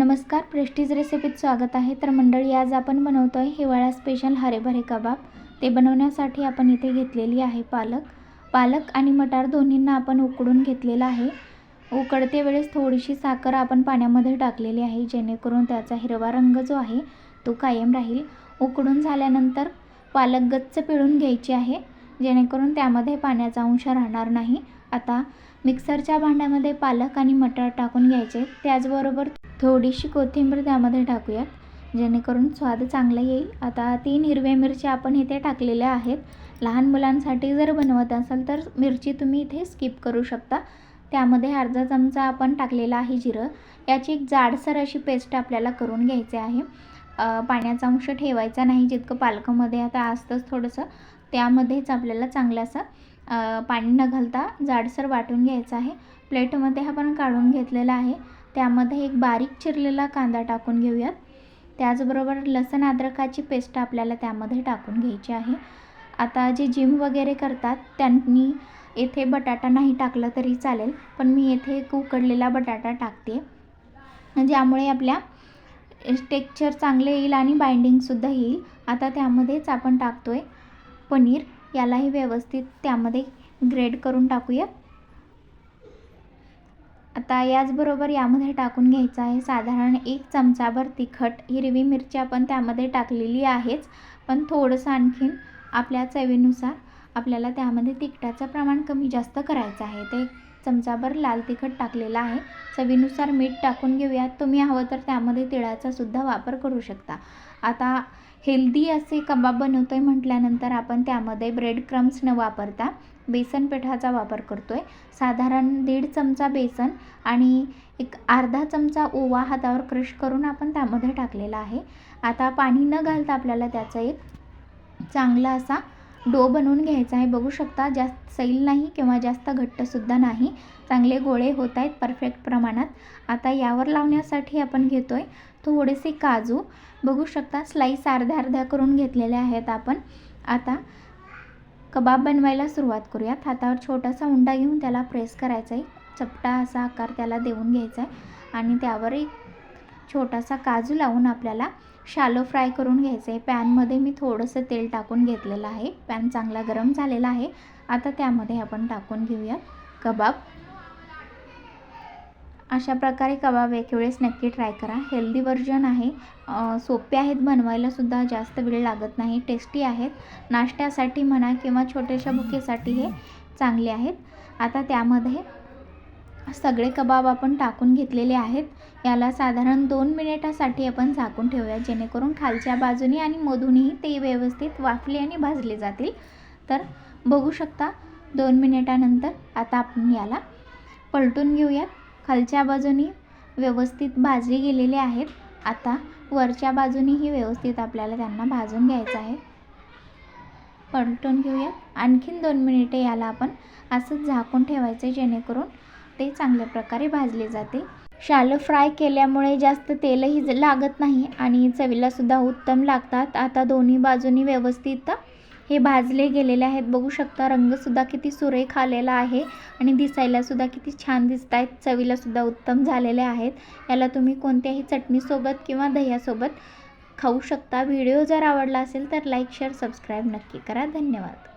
नमस्कार प्रेस्टीज रेसिपीत स्वागत आहे. तर मंडळी आज आपण बनवतो आहे हिवाळा स्पेशल हरेभरे कबाब. ते बनवण्यासाठी आपण इथे घेतलेली आहे पालक. पालक आणि मटार दोन्हींना आपण उकडून घेतलेलं आहे. उकडते वेळेस थोडीशी साखर आपण पाण्यामध्ये टाकलेली आहे जेणेकरून त्याचा हिरवा रंग जो आहे तो कायम राहील. उकडून झाल्यानंतर पालक गच्च पिळून घ्यायची आहे जेणेकरून त्यामध्ये पाण्याचा अंश राहणार नाही. आता मिक्सरच्या भांड्यामध्ये पालक आणि मटार टाकून घ्यायचे. त्याचबरोबर थोडीशी कोथिंबीर त्यामध्ये टाकूयात. जेणेकरून स्वाद चांगला येईल. आता तीन हिरव्या मिरच्या आपण इथे टाकलेल्या आहेत. लहान मुलांसाठी जर बनवत असाल तर मिरची तुम्ही इथे स्किप करू शकता. त्यामध्ये अर्धा चमचा आपण टाकलेला आहे जिरं. याची एक जाडसर अशी पेस्ट आपल्याला करून घ्यायची आहे. पाण्याचा अंश ठेवायचा नाही जितकं पालकामध्ये आता असतंच थोडंसं. त्यामध्येच आपल्याला चांगलंसं पाणी न घालता जाडसर वाटून घ्यायचं आहे. प्लेटमध्ये आपण काढून घेतलेला आहे. त्यामध्ये एक बारीक चिरलेला कांदा टाकून घेऊयात. त्याचबरोबर लसण अद्रकाची पेस्ट आपल्याला त्यामध्ये टाकून घ्यायची आहे. आता जे जिम वगैरे करतात त्यांनी येथे बटाटा नाही टाकला तरी चालेल पण मी येथे एक उकडलेला बटाटा टाकते. ज्यामुळे आपल्या टेक्चर चांगले येईल आणि बाइंडिंगसुद्धा येईल. आता त्यामध्येच आपण टाकतो आहे पनीर. यालाही व्यवस्थित त्यामध्ये ग्रेड करून टाकूया आता याचबरोबर यामध्ये टाकून घ्यायचं आहे साधारण एक चमचाभर तिखट हिरवी मिरची आपण त्यामध्ये टाकलेली आहेच. पण थोडंसं आणखीन आपल्या चवीनुसार आपल्याला त्यामध्ये तिखटाचं प्रमाण कमी जास्त करायचं आहे. ते चमचाभर लाल तिखट टाकलेलं आहे. चवीनुसार मीठ टाकून घेऊयात. तुम्ही हवं तर त्यामध्ये तिळाचा सुद्धा वापर करू शकता. आता हेल्दी असे कबाब बनवतो आहे म्हटल्यानंतर आपण त्यामध्ये ब्रेड क्रम्स न वापरता बेसन पिठाचा वापर करतो आहे साधारण दीड चमचा बेसन आणि एक अर्धा चमचा ओवा हातावर क्रश करून आपण त्यामध्ये टाकलेला आहे. आता पाणी न घालता आपल्याला त्याचा एक चांगला असा डो बनवून घ्यायचा आहे. बघू शकता जास्त सैल नाही किंवा जास्त घट्टसुद्धा नाही. चांगले गोळे होत आहेत परफेक्ट प्रमाणात. आता यावर लावण्यासाठी आपण घेतो आहे थोडेसे काजू. बघू शकता स्लाईस अर्ध्या अर्ध्या करून घेतलेल्या आहेत आपण. आता कबाब बनवायला सुरुवात करूयात. हातावर छोटासा उंडा घेऊन त्याला प्रेस करायचा आहे. चपटा असा आकार त्याला देऊन घ्यायचा आहे. आणि त्यावर एक छोटासा काजू लावून आपल्याला शालो फ्राय करून घ्यायचं. आहे पॅनमध्ये मी थोडंसं तेल टाकून घेतलेलं आहे. पॅन चांगला गरम झालेला आहे. आता त्यामध्ये आपण टाकून घेऊया कबाब. अशा प्रकारे कबाब एक वेळेस नक्की ट्राय करा. हेल्दी वर्जन आहे. सोपे आहेत बनवायलासुद्धा जास्त वेळ लागत नाही. टेस्टी आहेत. नाश्त्यासाठी म्हणा किंवा छोट्याशा बुकेसाठी हे चांगले आहेत. आता त्यामध्ये सगळे कबाब आपण टाकून घेतलेले आहेत. याला साधारण दोन मिनिटासाठी आपण झाकून ठेवूया. जेणेकरून खालच्या बाजूने आणि मधूनही ते व्यवस्थित वाफले आणि भाजले जातील. तर बघू शकता दोन मिनिटानंतर आता आपण याला पलटून घेऊयात. खालच्या बाजूनी व्यवस्थित भाजले गेलेले आहेत. आता वरच्या बाजूनेही व्यवस्थित आपल्याला त्यांना भाजून घ्यायचं आहे. पलटून घेऊयात. आणखीन दोन मिनिटे याला आपण असंच झाकून ठेवायचं जेणेकरून ते चांगल्या प्रकारे भाजले जाते. शालं फ्राय केल्यामुळे जास्त तेलही लागत नाही आणि चवीलासुद्धा उत्तम लागतात. आता दोन्ही बाजूनी व्यवस्थित हे भाजले गेलेले आहेत. बघू शकता रंगसुद्धा किती सुरेख आलेला आहे आणि दिसायलासुद्धा किती छान दिसत आहेत चवीलासुद्धा उत्तम झालेले आहेत. याला तुम्ही कोणत्याही चटणीसोबत किंवा दह्यासोबत खाऊ शकता. व्हिडिओ जर आवडला असेल तर लाईक शेअर सबस्क्राईब नक्की करा. धन्यवाद.